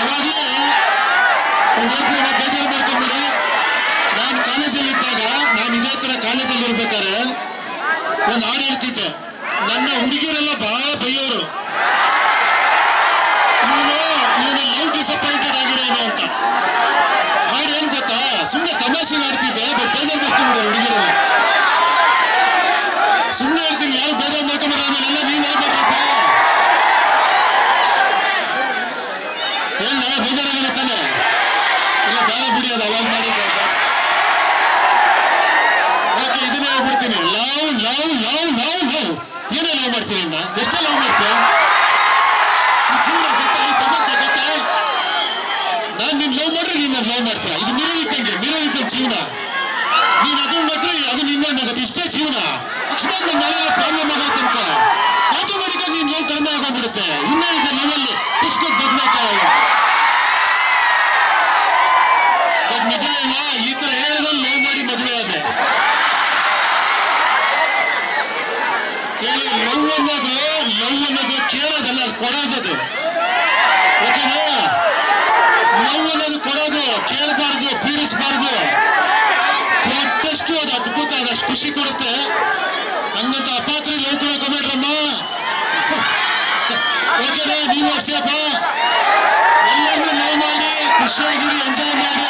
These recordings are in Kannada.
ಅವಾಗಲೇ ಒಂದು ಹೇಳ್ತೀನಿ ನಾವು ಬೇಜಾರು ಮಾಡ್ಕೊಂಬಿಡಿ ನಾನು ಕಾಲೇಜಲ್ಲಿ ಇದ್ದಾಗ ನಾನು ಇದೇ ತರ ಕಾಲೇಜಲ್ಲಿ ಇರ್ಬೇಕಾದ್ರೆ ಒಂದು ಹಾಡು ನನ್ನ ಹುಡುಗಿಯರೆಲ್ಲ ಬಹಳ ಬೈಯೋರು ಇವನು ಇವನು ಲವ್ ಡಿಸಪಾಯಿಂಟೆಡ್ ಆಗಿರೋನು ಅಂತ ಹಾಡು ಗೊತ್ತಾ ಸುಮ್ಮನೆ ತಮಾಷೆಗೆ ಆಡ್ತಿದ್ದೆ ಬಟ್ ಬೇಜಾರು ಮಾಡ್ಕೊಂಬಿಡ್ತಾರೆ ಹುಡುಗಿರೆಲ್ಲ ಸುಮ್ಮನೆ ಹೇಳ್ತೀನಿ ಬೇಜಾರು ಮಾಡ್ಕೊಂಬಿಡ್ರೆ ಆಮೇಲೆಲ್ಲ ನೀನ್ ಹೇಳ್ಬೇಕಪ್ಪ ಏನ ಬೇಜಾರಾಗಲ್ಲ ತಾನೆ. ಇಲ್ಲ, ಬೇರೆ ಬಿಡಿ ಅದು, ಅವಾಗ ಮಾಡಿದ್ದೆ ಓಕೆ ಇದನ್ನೇ ಹೇಳ್ಬಿಡ್ತೀನಿ love love love love love ಏನೇ ಲವ್ ಮಾಡ್ತೀನಿ ಅಣ್ಣ ಎಷ್ಟೇ ಲವ್ ಮಾಡ್ತೀಯ? ಜೀವನ ಗೊತ್ತಾ? ಪ್ರಪಂಚ ನಿನ್ನ ಲವ್ ಲವ್ ಇದು ಜೀವನ. ನೀನ್ ಅದನ್ನ ನಗ್ರೆ ಅದು ನಗತ್ತೆ ಇಷ್ಟೇ ಜೀವನ. ಅಕ್ಷರ ಪ್ರಾಬ್ಲಮ್ ಅಂತ ಆಟೋಮೆಟಿಕ್ ಆಗಿ ನೀನ್ ಲವ್ ಕಡಿಮೆ ಆಗೋಗ್ಬಿಡುತ್ತೆ. ಇನ್ನೇ ಇದೆ ಲವಲ್ಲಿ ಪುಸ್ತಕ ಈ ತರ ಹೇಳಿದಲ್ಲಿ ಲವ್ ಮಾಡಿ ಮದುವೆ ಆದೆ. ಕೇಳಿ ಲವ್ ಅನ್ನೋದು ಲವ್ ಅನ್ನೋದು ಕೇಳೋದಲ್ಲ, ಅದು ಕೊಡೋದದು. ಓಕೆನಾ? ಲವ್ ಅನ್ನೋದು ಕೊಡೋದು, ಕೇಳಬಾರ್ದು, ಪೀಡಿಸಬಾರ್ದು. ಕೊಟ್ಟಷ್ಟು ಅದು ಅದ್ಭುತ ಅದಷ್ಟು ಖುಷಿ ಕೊಡುತ್ತೆ. ಹಂಗಂತ ಅಪಾತ್ರಿ ಲವ್ ಕೊಡಕ್ ಹೋಗ್ಬೇಡ್ರಮ್ಮ ಓಕೆನಾ? ನೀವು ಅಷ್ಟೇ ಅಪ್ಪ. ಎಲ್ಲರನ್ನೂ ಲವ್ ಮಾಡಿ, ಖುಷಿಯಾಗಿರಿ ಎಂಜಾಯ್ ಮಾಡಿ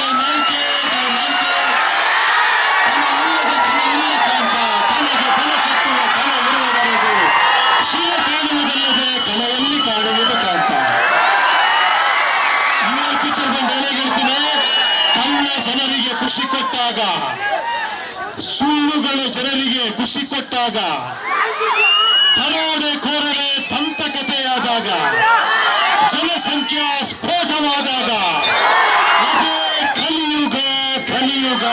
ಜನರಿಗೆ ಖುಷಿ ಕೊಟ್ಟಾಗ ಸುಳ್ಳುಗಳು ಜನರಿಗೆ ಖುಷಿ ಕೊಟ್ಟಾಗ ಕೋರಲೆ ತಂತಕತೆಯಾದಾಗ ಜನಸಂಖ್ಯಾ ಸ್ಫೋಟವಾದಾಗ ಅದೇ ಕಲಿಯುಗ ಕಲಿಯುಗ.